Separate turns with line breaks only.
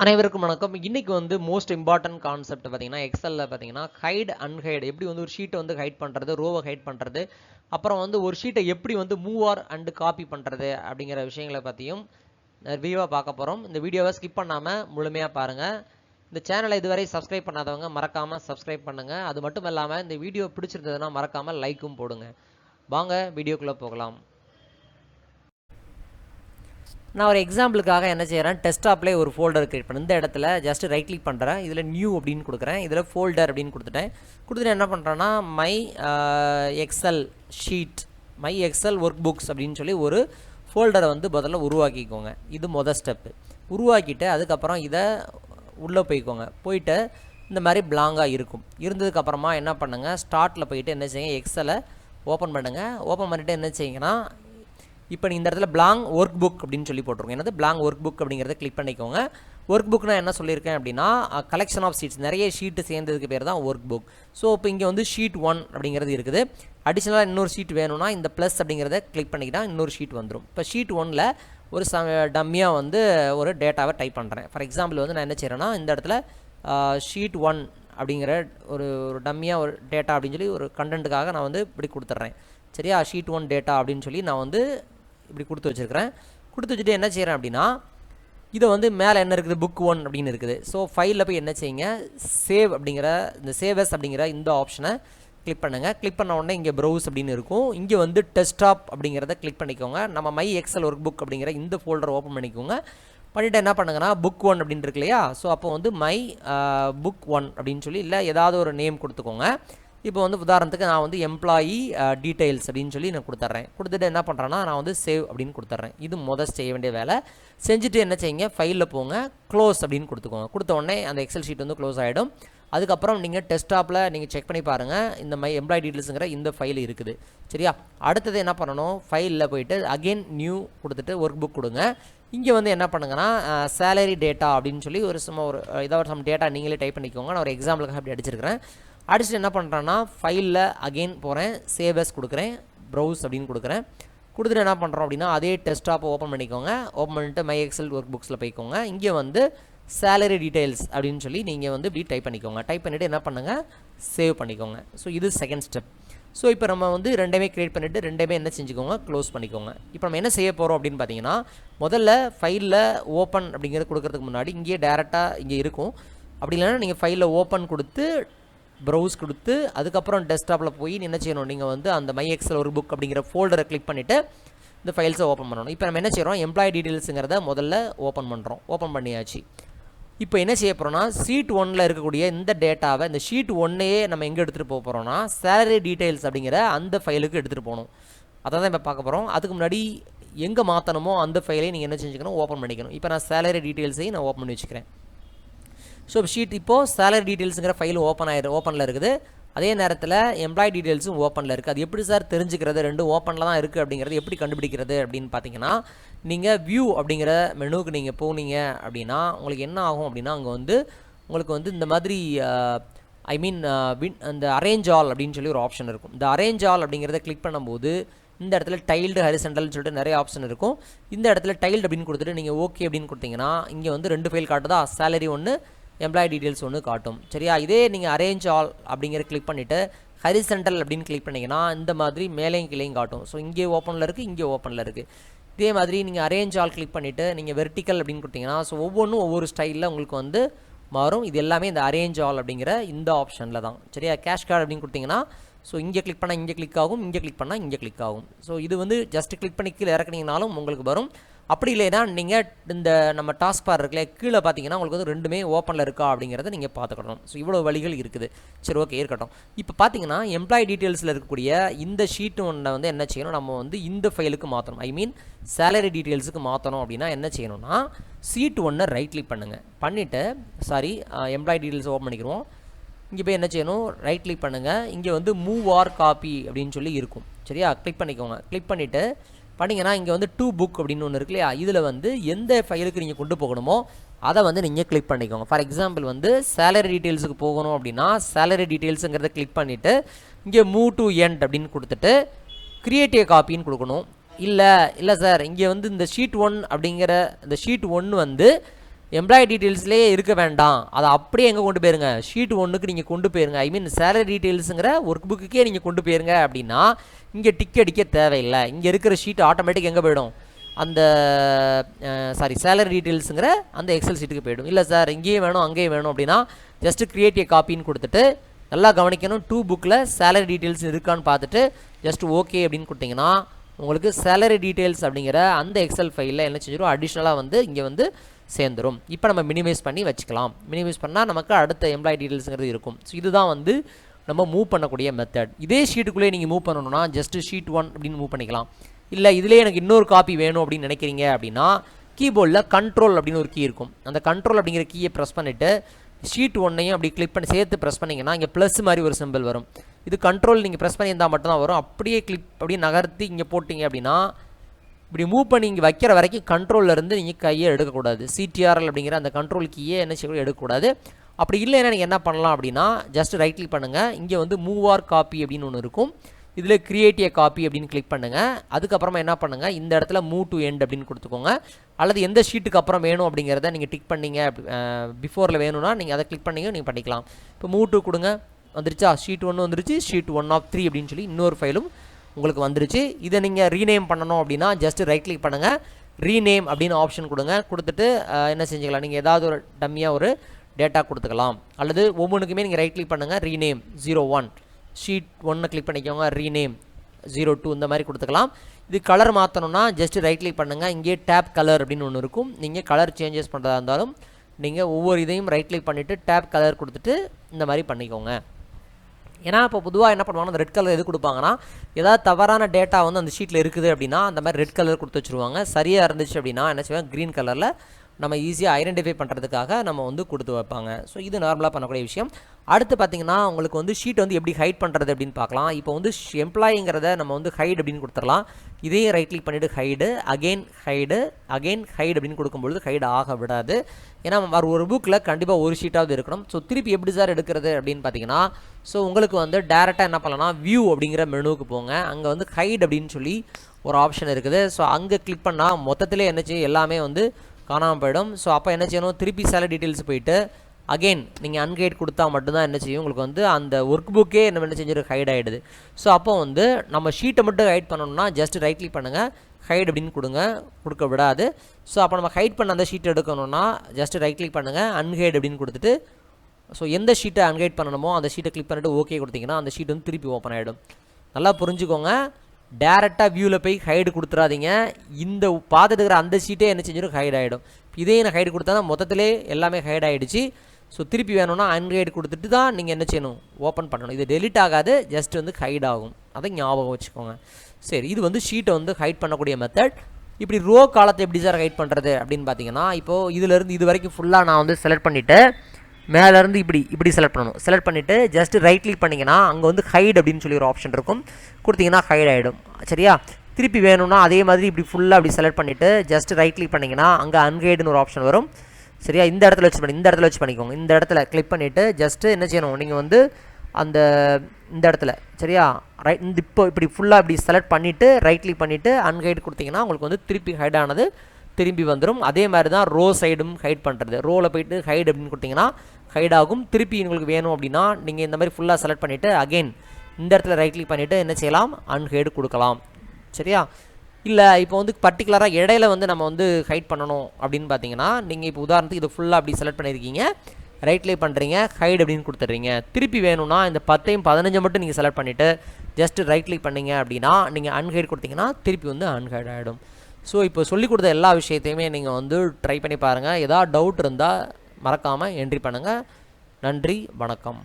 அனைவருக்கும் வணக்கம். இன்னைக்கு வந்து மோஸ்ட் இம்பார்ட்டன்ட் கான்செப்ட் பார்த்தீங்கன்னா எக்ஸலில் பார்த்தீங்கன்னா ஹைட் அன்ஹைட் எப்படி வந்து ஒரு ஷீட்டை வந்து ஹைட் பண்ணுறது ரோவை ஹைட் பண்ணுறது அப்புறம் வந்து ஒரு ஷீட்டை எப்படி வந்து மூவ் ஆர் அண்டு காப்பி பண்ணுறது அப்படிங்கிற விஷயங்களை பற்றியும் விரிவாக பார்க்க போகிறோம் இந்த வீடியோவை ஸ்கிப் பண்ணாமல் முழுமையாக பாருங்கள் இந்த சேனலை இதுவரை சப்ஸ்கிரைப் பண்ணாதவங்க மறக்காமல் சப்ஸ்கிரைப் பண்ணுங்கள் அது மட்டும் இல்லாமல் இந்த வீடியோ பிடிச்சிருந்ததுன்னா மறக்காமல் லைக்கும் போடுங்க. வாங்க வீடியோக்குள்ளே போகலாம். நான் ஒரு எக்ஸாம்பிளுக்காக என்ன செய்கிறேன் டெஸ்க்டாப்லேயே ஒரு ஃபோல்டர் கிரியேட் பண்ணேன். இந்த இடத்துல ஜஸ்ட் ரைட் கிளிக் பண்ணுறேன் இதில் நியூ அப்படின்னு கொடுக்குறேன். இதில் ஃபோல்டர் அப்படின்னு கொடுத்துட்டேன். கொடுத்துட்டு என்ன பண்ணுறேன்னா my Excel sheet my Excel workbooks அப்படின்னு சொல்லி ஒரு ஃபோல்டரை வந்து முதல்ல உருவாக்கிக்கோங்க. இது மொதல் ஸ்டெப்பு உருவாக்கிட்டு அதுக்கப்புறம் இதை உள்ளே போய்க்கோங்க. போயிட்டு இந்த மாதிரி பிளாங்காக இருக்கும். இருந்ததுக்கப்புறமா என்ன பண்ணுங்கள் ஸ்டார்ட்டில் போயிட்டு என்ன செய்யுங்க? எக்ஸலை ஓப்பன் பண்ணுங்கள் ஓப்பன் பண்ணிவிட்டு என்ன செய்யுங்கன்னா இப்போ இந்த இடத்துல பிளாங் ஒர்க் புக் அப்படின்னு சொல்லி போட்டிருக்கோம். என்னது? பிளாங் ஒர்க் புக் அப்படிங்கிறத கிளிக் பண்ணிக்கோங்க. ஒர்க் புக்னா என்ன சொல்லியிருக்கேன் அப்படின்னா கலெக்ஷன் ஆஃப் ஷீட்ஸ் நிறைய ஷீட்டு சேர்ந்ததுக்கு பேர் தான் ஒர்க் புக் ஸோ இப்போ இங்கே வந்து ஷீட் ஒன் அப்படிங்கிறது இருக்குது. அடிஷ்னலாக இன்னொரு ஷீட் வேணும்னா இந்த ப்ளஸ் அப்படிங்கிறத கிளிக் பண்ணிக்கிட்டால் இன்னொரு ஷீட் வந்துடும் இப்போ ஷீட் ஒனில் ஒரு ச டம்மியாக வந்து ஒரு டேட்டாவை டைப் பண்ணுறேன் ஃபார் எக்ஸாம்பிள் வந்து நான் என்ன செய்கிறேன்னா இந்த இடத்துல ஷீட் ஒன் அப்படிங்கிற ஒரு ஒரு டம்மியாக ஒரு டேட்டா அப்படின்னு சொல்லி ஒரு கண்டென்ட்டுக்காக நான் வந்து இப்படி கொடுத்துட்றேன். சரியா? ஷீட் ஒன் டேட்டா அப்படின்னு சொல்லி நான் வந்து இப்படி கொடுத்து வச்சுருக்கிறேன். கொடுத்து வச்சுட்டு என்ன செய்கிறேன் அப்படின்னா இதை வந்து மேலே என்ன இருக்குது? புக் ஒன் அப்படின்னு இருக்குது. ஸோ ஃபைலில் போய் என்ன செய்யுங்க? சேவ் அப்படிங்கிற இந்த சேவஸ் அப்படிங்கிற இந்த ஆப்ஷனை கிளிக் பண்ணுங்கள் கிளிக் பண்ண உடனே இங்கே ப்ரௌஸ் அப்படின்னு இருக்கும். இங்கே வந்து டெஸ்டாப் அப்படிங்கிறத கிளிக் பண்ணிக்கோங்க. நம்ம மை எக்ஸல் ஒர்க் புக் அப்படிங்கிற இந்த ஃபோல்டர் ஓப்பன் பண்ணிக்கோங்க. பண்ணிவிட்டு என்ன பண்ணுங்கன்னா புக் ஒன் அப்படின்னு இருக்கு இல்லையா? ஸோ அப்போ வந்து மை புக் ஒன் அப்படின்னு சொல்லி இல்லை ஏதாவது ஒரு நேம் கொடுத்துக்கோங்க. இப்போ வந்து உதாரணத்துக்கு நான் வந்து எம்ப்ளாயி டீட்டெயில்ஸ் அப்படின்னு சொல்லி நான் கொடுத்துட்றேன் கொடுத்துட்டு என்ன பண்ணுறேன்னா நான் வந்து சேவ் அப்படின்னு கொடுத்துட்றேன் இது முதல் செய்ய வேண்டிய வேலை. செஞ்சுட்டு என்ன செய்யுங்க ஃபைலில் போங்க க்ளோஸ் அப்படின்னு கொடுத்துக்கோங்க. கொடுத்த உடனே அந்த எக்ஸல் ஷீட் வந்து க்ளோஸ் ஆகிடும் அதுக்கப்புறம் நீங்கள் டெஸ்க்டாப்பில் நீங்கள் செக் பண்ணி பாருங்கள் இந்த மை எம்ப்ளாயி டீட்டெயில்ஸுங்கிற இந்த ஃபைல் இருக்குது. சரியா? அடுத்தது என்ன பண்ணணும் ஃபைலில் போயிட்டு அகெயின் நியூ கொடுத்துட்டு ஒர்க் புக் கொடுங்க. இங்கே வந்து என்ன பண்ணுங்கன்னா சேலரி டேட்டா அப்படின்னு சொல்லி ஒரு சும்மா ஒரு ஏதாவது சம் டேட்டா நீங்களே டைப் பண்ணிக்கோங்க. நான் ஒரு எக்ஸாம்பிளுக்காக அப்படி அடிச்சிருக்கிறேன். அடிச்சுட்டு என்ன பண்ணுறேன்னா ஃபைலில் அகெயின் போகிறேன் சேவஸ் கொடுக்குறேன் ப்ரௌஸ் அப்படின்னு கொடுக்குறேன். கொடுத்துட்டு என்ன பண்ணுறோம் அப்படின்னா அதே டெஸ்டாப்பை ஓப்பன் பண்ணிக்கோங்க. ஓப்பன் பண்ணிட்டு மை எக்ஸல் ஒர்க் புக்ஸில் போய்க்கோங்க. இங்கே வந்து சேலரி டீட்டெயில்ஸ் அப்படின்னு சொல்லி நீங்கள் வந்து இப்படி டைப் பண்ணிக்கோங்க. டைப் பண்ணிவிட்டு என்ன பண்ணுங்கள் சேவ் பண்ணிக்கோங்க. ஸோ இது செகண்ட் ஸ்டெப் ஸோ இப்போ நம்ம வந்து ரெண்டுமே க்ரியேட் பண்ணிவிட்டு ரெண்டுமே என்ன செஞ்சுக்கோங்க? க்ளோஸ் பண்ணிக்கோங்க. இப்போ நம்ம என்ன செய்ய போகிறோம் அப்படின்னு பார்த்தீங்கன்னா முதல்ல ஃபைலில் ஓப்பன் அப்படிங்கிறது கொடுக்கறதுக்கு முன்னாடி இங்கேயே டேரெக்டாக இங்கே இருக்கும். அப்படி இல்லைன்னா நீங்கள் ஃபைலில் ஓப்பன் கொடுத்து ப்ரௌஸ் கொடுத்து அதுக்கப்புறம் டெஸ்க்டாப்பில் போய் என்ன செய்யணும்? நீங்கள் வந்து அந்த மை எக்ஸல் ஒரு புக் அப்படிங்கிற ஃபோல்டரை கிளிக் பண்ணிவிட்டு இந்த ஃபைல்ஸை ஓப்பன் பண்ணணும். இப்போ நம்ம என்ன செய்கிறோம் எம்ப்ளாயி டீட்டெயில்ஸுங்கிறத முதல்ல ஓப்பன் பண்ணுறோம் ஓப்பன் பண்ணியாச்சு. இப்போ என்ன செய்ய போகிறோம்னா ஷீட் ஒனில் இருக்கக்கூடிய இந்த டேட்டாவை இந்த ஷீட் ஒன்னையே நம்ம எங்கே எடுத்துகிட்டு போக போகிறோம்னா சேலரி டீட்டெயில்ஸ் அப்படிங்கிற அந்த ஃபைலுக்கு எடுத்துகிட்டு போகணும். அதை தான் இப்போ பார்க்க போகிறோம் அதுக்கு முன்னாடி எங்கே மாற்றணுமோ அந்த ஃபைலையும் நீங்கள் என்ன செஞ்சுக்கணும்? ஓப்பன் பண்ணிக்கணும். இப்போ நான் சேலரி டீட்டெயில்ஸையும் நான் ஓப்பன் பண்ணி வச்சுக்கிறேன். ஸோ ஷீட் இப்போது சேலரி டீட்டெயில்ஸுங்கிற ஃபைல் ஓப்பன் ஆயிரு ஓப்பனில் இருக்குது. அதே நேரத்தில் எம்ப்ளாயி டீட்டெயில்ஸும் ஓப்பனில் இருக்குது அது எப்படி சார் தெரிஞ்சுக்கிறது? ரெண்டும் ஓப்பனில் தான் இருக்குது அப்படிங்கிறது எப்படி கண்டுபிடிக்கிறது அப்படின்னு பார்த்தீங்கன்னா நீங்கள் வியூ அப்படிங்கிற மெனுவுக்கு நீங்கள் போனீங்க அப்படின்னா உங்களுக்கு என்ன ஆகும் அப்படின்னா அங்கே வந்து உங்களுக்கு வந்து இந்த மாதிரி ஐ மீன் வின் அந்த அரேஞ்ச் ஆல் அப்படின்னு சொல்லி ஒரு ஆப்ஷன் இருக்கும். இந்த அரேஞ்ச் ஆல் அப்படிங்கிறத கிளிக் பண்ணும்போது இந்த இடத்துல டைல்டு ஹரிசென்டல்னு சொல்லிட்டு நிறைய ஆப்ஷன் இருக்கும். இந்த இடத்துல டைல்டு அப்படின்னு கொடுத்துட்டு நீங்கள் ஓகே அப்படின்னு கொடுத்தீங்கன்னா இங்கே வந்து ரெண்டு ஃபைல் காட்டுதா? சேலரி ஒன்று எம்ப்ளாயி டீட்டெயில்ஸ் ஒன்று காட்டும். சரியா? இதே நீங்கள் அரேஞ்ச் ஆல் அப்படிங்கிற கிளிக் பண்ணிவிட்டு ஹரிசென்டல் அப்படின்னு கிளிக் பண்ணிங்கன்னா இந்த மாதிரி மேலேயும் கீழேயும் காட்டும். ஸோ இங்கே ஓப்பனில் இருக்குது இங்கே ஓப்பனில் இருக்குது இதே மாதிரி நீங்கள் அரேஞ்ச் ஆல் கிளிக் பண்ணிவிட்டு நீங்கள் வெர்டிக்கல் அப்படின்னு கொடுத்தீங்கன்னா ஸோ ஒவ்வொன்றும் ஒவ்வொரு ஸ்டைலில் உங்களுக்கு வந்து மாறும். இது எல்லாமே இந்த அரேஞ்ச் ஆல் அப்படிங்கிற இந்த ஆப்ஷனில் தான். சரியா? கேஷ் கார்டு அப்படின்னு கொடுத்தீங்கன்னா ஸோ இங்கே கிளிக் பண்ணால் இங்கே கிளிக் ஆகும் இங்கே கிளிக் பண்ணால் இங்கே கிளிக் ஆகும். ஸோ இது வந்து ஜஸ்ட் கிளிக் பண்ணி கீழே இறக்குனீங்கனாலும் உங்களுக்கு வரும். அப்படி இல்லைன்னா நீங்கள் இந்த நம்ம டாஸ்க் பார் இருக்குல்ல கீழே பார்த்தீங்கன்னா உங்களுக்கு வந்து ரெண்டுமே ஓப்பனில் இருக்கா அப்படிங்கிறத நீங்கள் பார்த்துக்கணும். ஸோ இவ்வளோ வழிகள் இருக்குது. சரி ஓகே இருக்கட்டும். இப்போ பார்த்தீங்கன்னா எம்ப்ளாயி டீட்டெயில்ஸில் இருக்கக்கூடிய இந்த ஷீட் ஒன்றை வந்து என்ன செய்யணும்? நம்ம வந்து இந்த ஃபைலுக்கு மாற்றணும் ஐ மீன் சேலரி டீட்டெயில்ஸுக்கு மாற்றணும் அப்படின்னா என்ன செய்யணும்னா சீட் ஒன்றை ரைட் கிளிக் பண்ணுங்கள் பண்ணிவிட்டு சாரி எம்ப்ளாயி டீட்டெயில்ஸ் ஓப்பன் பண்ணிக்கிறோம் இங்கே போய் என்ன செய்யணும்? ரைட் கிளிக் பண்ணுங்கள் இங்கே வந்து மூவ் ஆர் காப்பி அப்படின்னு சொல்லி இருக்கும். சரியா? கிளிக் பண்ணிக்கோங்க. கிளிக் பண்ணிவிட்டு பண்ணிங்கன்னா இங்கே வந்து டூ புக் அப்படின்னு ஒன்று இருக்கு இல்லையா? இதில் வந்து எந்த ஃபைலுக்கு நீங்கள் கொண்டு போகணுமோ அதை வந்து நீங்கள் கிளிக் பண்ணிக்கோங்க. ஃபார் எக்ஸாம்பிள் வந்து சேலரி டீட்டெயில்ஸுக்கு போகணும் அப்படின்னா சேலரி டீட்டெயில்ஸுங்கிறத கிளிக் பண்ணிவிட்டு இங்கே மூவ் டு எண்ட் அப்படின்னு கொடுத்துட்டு க்ரியேட்டிவ் காப்பின்னு கொடுக்கணும். இல்லை இல்லை சார் இங்கே வந்து இந்த ஷீட் ஒன் அப்படிங்கிற இந்த ஷீட் ஒன் வந்து எம்ப்ளாயி டீட்டெயில்ஸ்லேயே இருக்க வேண்டாம். அதை அப்படியே எங்கே கொண்டு போயிருங்க? ஷீட் ஒன்றுக்கு நீங்கள் கொண்டு போயிருங்க. ஐ மீன் சேலரி டீட்டெயில்ஸுங்கிற ஒர்க் புக்குக்கே நீங்கள் கொண்டு போயிருங்க அப்படின்னா இங்கே டிக் அடிக்க தேவையில்லை. இங்கே இருக்கிற ஷீட் ஆட்டோமேட்டிக் எங்கே போயிடும்? அந்த சாரி சேலரி டீட்டெயில்ஸுங்கிற அந்த எக்ஸல் ஷீட்டுக்கு போயிடும். இல்லை சார் இங்கேயும் வேணும் அங்கேயும் வேணும் அப்படின்னா ஜஸ்ட் கிரியேட் ஏ காப்பின்னு கொடுத்துட்டு நல்லா கவனிக்கணும் டூ புக்கில் சேலரி டீட்டெயில்ஸ் இருக்கான்னு பார்த்துட்டு ஜஸ்ட் ஓகே அப்படின்னு கொடுத்தீங்கன்னா உங்களுக்கு சேலரி டீட்டெயில்ஸ் அப்படிங்கிற அந்த எக்ஸல் ஃபைலில் என்ன செஞ்சிடும்? அடிஷ்னலாக வந்து இங்கே வந்து சேர்ந்துடும் இப்போ நம்ம மினிமைஸ் பண்ணி வச்சுக்கலாம். மினிமைஸ் பண்ணால் நமக்கு அடுத்த எம்ப்ளாயி டீட்டெயில்ஸுங்கிறது இருக்கும். ஸோ இதுதான் வந்து நம்ம மூவ் பண்ணக்கூடிய மெத்தட் இதே ஷீட்டுக்குள்ளே நீங்கள் மூவ் பண்ணணும்னா ஜஸ்ட்டு ஷீட் ஒன் அப்படின்னு மூவ் பண்ணிக்கலாம். இல்லை இதிலே எனக்கு இன்னொரு காப்பி வேணும் அப்படின்னு நினைக்கிறீங்க அப்படின்னா கீபோர்டில் கண்ட்ரோல் அப்படின்னு ஒரு கீ இருக்கும். அந்த கண்ட்ரோல் அப்படிங்கிற கீயை ப்ரெஸ் பண்ணிவிட்டு ஷீட் ஒன்னையும் அப்படி கிளிக் பண்ணி சேர்த்து ப்ரெஸ் பண்ணிங்கன்னா இங்கே ப்ளஸ் மாதிரி ஒரு சிம்பிள் வரும். இது கண்ட்ரோல் நீங்கள் ப்ரெஸ் பண்ணியிருந்தால் மட்டும்தான் வரும். அப்படியே கிளிக் அப்படியே நகர்த்தி இங்கே போட்டிங்க அப்படின்னா இப்படி மூவ் பண்ணி இங்கே வைக்கிற வரைக்கும் கண்ட்ரோலில் இருந்து நீங்கள் கையை எடுக்கக்கூடாது. சிடிஆர்எல் அப்படிங்கிற அந்த கண்ட்ரோல் கீயே என்ன செய்யக்கூடாது? எடுக்கக்கூடாது. அப்படி இல்லைன்னா நீங்கள் என்ன பண்ணலாம் அப்படின்னா ஜஸ்ட் ரைட் கிளிக் பண்ணுங்கள் இங்கே வந்து மூவ் ஆர் காப்பி அப்படின்னு ஒன்று இருக்கும். இதில் கிரியேட் ஏ காப்பி அப்படின்னு கிளிக் பண்ணுங்கள் அதுக்கப்புறமா என்ன பண்ணுங்கள் இந்த இடத்துல மூவ் டு எண்ட் அப்படின்னு கொடுத்துக்கோங்க. அல்லது எந்த ஷீட்டுக்கு அப்புறம் வேணும் அப்படிங்கிறத நீங்கள் டிக் பண்ணீங்க பிஃபோரில் வேணும்னா நீங்கள் அதை கிளிக் பண்ணீங்க நீங்கள் பண்ணிக்கலாம். இப்போ மூவ் டு கொடுங்க. வந்துருச்சா? ஷீட் ஒன்று வந்துருச்சு. ஷீட் ஒன் ஆஃப் த்ரீ அப்படின்னு சொல்லி இன்னொரு ஃபைலும் உங்களுக்கு வந்துருச்சு. இதை நீங்கள் ரீநேம் பண்ணணும் அப்படின்னா ஜஸ்ட் ரைட் கிளிக் பண்ணுங்கள் ரீநேம் அப்படின்னு ஆப்ஷன் கொடுங்க. கொடுத்துட்டு என்ன செஞ்சுக்கலாம்? நீங்கள் ஏதாவது ஒரு டம்மியாக ஒரு டேட்டா கொடுத்துக்கலாம். அல்லது ஒவ்வொன்றுக்குமே நீங்கள் ரைட் கிளிக் பண்ணுங்கள் ரீநேம் ஜீரோ ஒன் ஷீட் ஒன்று கிளிக் பண்ணிக்கோங்க. ரீநேம் ஜீரோ டூ இந்த மாதிரி கொடுத்துக்கலாம். இது கலர் மாற்றணும்னா ஜஸ்ட் ரைட் கிளிக் பண்ணுங்கள் இங்கேயே டேப் கலர் அப்படின்னு ஒன்று இருக்கும். நீங்கள் கலர் சேஞ்சஸ் பண்ணுறதா இருந்தாலும் நீங்கள் ஒவ்வொரு இதையும் ரைட் கிளிக் பண்ணிவிட்டு டேப் கலர் கொடுத்துட்டு இந்த மாதிரி பண்ணிக்கோங்க. ஏன்னா இப்போ பொதுவாக என்ன பண்ணுவாங்கன்னா அந்த ரெட் கலர் எது கொடுப்பாங்கன்னா ஏதாவது தவறான டேட்டா வந்து அந்த ஷீட்டில் இருக்குது அப்படின்னா அந்த மாதிரி ரெட் கலர் கொடுத்து வச்சுருவாங்க. சரியாக இருந்துச்சு அப்படின்னா என்ன செய்வாங்க? க்ரீன் கலரில் நம்ம ஈஸியாக ஐடென்டிஃபை பண்ணுறதுக்காக நம்ம வந்து கொடுத்து வைப்பாங்க. ஸோ இது நார்மலாக பண்ணக்கூடிய விஷயம். அடுத்து பார்த்தீங்கன்னா உங்களுக்கு வந்து ஷீட் வந்து எப்படி ஹைட் பண்ணுறது அப்படின்னு பார்க்கலாம். இப்போ வந்து எம்ப்ளாயிங்கிறத நம்ம வந்து ஹைட் அப்படின்னு கொடுத்துடலாம். இதையும் ரைட் கிளிக் பண்ணிவிட்டு hide again hide again hide அப்படின்னு கொடுக்கும்பொழுது ஹைடு ஆக விடாது. ஏன்னா வர ஒரு புக்கில் கண்டிப்பாக ஒரு ஷீட்டாவது இருக்கணும். ஸோ திருப்பி எப்படி சார் எடுக்கிறது அப்படின்னு பார்த்தீங்கன்னா ஸோ உங்களுக்கு வந்து டேரெக்டாக என்ன பண்ணலாம்? வியூ அப்படிங்கிற மெனுவுக்கு போங்க. அங்கே வந்து ஹைட் அப்படின்னு சொல்லி ஒரு ஆப்ஷன் இருக்குது. ஸோ அங்கே கிளிக் பண்ணால் மொத்தத்திலே என்ன எல்லாமே வந்து காணாமல் போயிடும். ஸோ அப்போ என்ன செய்யணும்? திருப்பி சில டீட்டெயில்ஸ் போயிட்டு அகெயின் நீங்கள் அன்கைட் கொடுத்தா மட்டும்தான் என்ன செய்யும்? உங்களுக்கு வந்து அந்த ஒர்க் புக்கே நம்ம என்ன செஞ்சிரு? ஹைட் ஆகிடுது ஸோ அப்போ வந்து நம்ம ஷீட்டை மட்டும் ஹைட் பண்ணணும்னா ஜஸ்ட் ரைட் கிளிக் பண்ணுங்கள் ஹைட் அப்படின்னு கொடுங்க. கொடுக்க விடாது. ஸோ அப்போ நம்ம ஹைட் பண்ண அந்த ஷீட் எடுக்கணும்னா ஜஸ்ட் ரைட் கிளிக் பண்ணுங்கள் அன்ஹைட் அப்படின்னு கொடுத்துட்டு ஸோ எந்த ஷீட்டை அன்கைட் பண்ணணுமோ அந்த ஷீட்டை கிளிக் பண்ணிட்டு ஓகே கொடுத்தீங்கன்னா அந்த ஷீட் வந்து திருப்பி ஓப்பன் ஆகிடும் நல்லா புரிஞ்சுக்கோங்க. டேரெக்டாக வியூவில் போய் ஹைடு கொடுத்துறாதீங்க. இந்த பார்த்துட்டு இருக்கிற அந்த சீட்டே என்ன செஞ்சிடும் ஹைட் ஆகிடும் இதே நான் ஹைடு கொடுத்தா தான் மொத்தத்திலே எல்லாமே ஹைட் ஆகிடுச்சு ஸோ திருப்பி வேணும்னா அன்ஹைடு கொடுத்துட்டு தான் நீங்கள் என்ன செய்யணும்? ஓப்பன் பண்ணணும். இது டெலிட் ஆகாது ஜஸ்ட் வந்து ஹைட் ஆகும். அதை ஞாபகம் வச்சுக்கோங்க. சரி இது வந்து ஷீட்டை வந்து ஹைட் பண்ணக்கூடிய மெத்தட் இப்படி ரோ காலத்தை எப்படி சார் ஹைட் பண்ணுறது அப்படின்னு பார்த்தீங்கன்னா இப்போது இதிலேருந்து இது வரைக்கும் ஃபுல்லாக நான் வந்து செலக்ட் பண்ணிவிட்டு மேலேருந்து இப்படி இப்படி செலக்ட் பண்ணணும். செலக்ட் பண்ணிவிட்டு ஜஸ்ட் ரைட் கிளிக் பண்ணிங்கன்னா அங்கே வந்து ஹைட் அப்படின்னு சொல்லி ஒரு ஆப்ஷன் இருக்கும். கொடுத்தீங்கன்னா ஹைட் ஆகிடும் சரியா? திருப்பி வேணும்னா அதே மாதிரி இப்படி ஃபுல்லாக அப்படி செலக்ட் பண்ணிவிட்டு ஜஸ்ட் ரைட் கிளிக் பண்ணிங்கன்னா அங்கே அன்கைடுன்னு ஒரு ஆப்ஷன் வரும். சரியா? இந்த இடத்துல வச்சு பண்ணி இந்த இடத்துல வச்சு பண்ணிக்கோங்க. இந்த இடத்துல கிளிக் பண்ணிவிட்டு ஜஸ்ட்டு என்ன செய்யணும்? நீங்கள் வந்து அந்த இந்த இடத்துல சரியா? ரைட் இந்த இப்போ இப்படி ஃபுல்லாக இப்படி செலக்ட் பண்ணிவிட்டு ரைட் கிளிக் பண்ணிவிட்டு அன்கைடு கொடுத்தீங்கன்னா உங்களுக்கு வந்து திருப்பி ஹைட் ஆனது திரும்பி வந்துடும் அதே மாதிரி தான் ரோ சைடும் ஹைட் பண்ணுறது ரோவில் போயிட்டு ஹைட் அப்படின்னு கொடுத்தீங்கன்னா ஹைட் ஆகும். திருப்பி உங்களுக்கு வேணும் அப்படின்னா நீங்கள் இந்த மாதிரி ஃபுல்லாக செலக்ட் பண்ணிவிட்டு அகைன் இந்த இடத்துல ரைட் கிளிக் பண்ணிவிட்டு என்ன செய்யலாம்? அன்ஹைடு கொடுக்கலாம். சரியா? இல்லை இப்போ வந்து பர்டிகுலராக இடையில வந்து நம்ம வந்து ஹைட் பண்ணணும் அப்படின்னு பார்த்தீங்கன்னா நீங்கள் இப்போ உதாரணத்துக்கு இது ஃபுல்லாக அப்படி செலக்ட் பண்ணியிருக்கீங்க ரைட் கிளிக் பண்ணுறீங்க ஹைட் அப்படின்னு கொடுத்துட்றீங்க. திருப்பி வேணும்னா இந்த பத்தையும் பதினஞ்சை மட்டும் நீங்கள் செலக்ட் பண்ணிவிட்டு ஜஸ்ட் ரைட் கிளிக் பண்ணீங்க அப்படின்னா நீங்கள் அன்ஹைட் கொடுத்தீங்கன்னா திருப்பி வந்து அன்ஹைட் ஆகிடும் ஸோ இப்போ சொல்லிக் கொடுத்த எல்லா விஷயத்தையுமே நீங்கள் வந்து ட்ரை பண்ணி பாருங்கள் ஏதாவது டவுட் இருந்தால் மறக்காமல் என்ட்ரி பண்ணுங்கள் நன்றி வணக்கம்.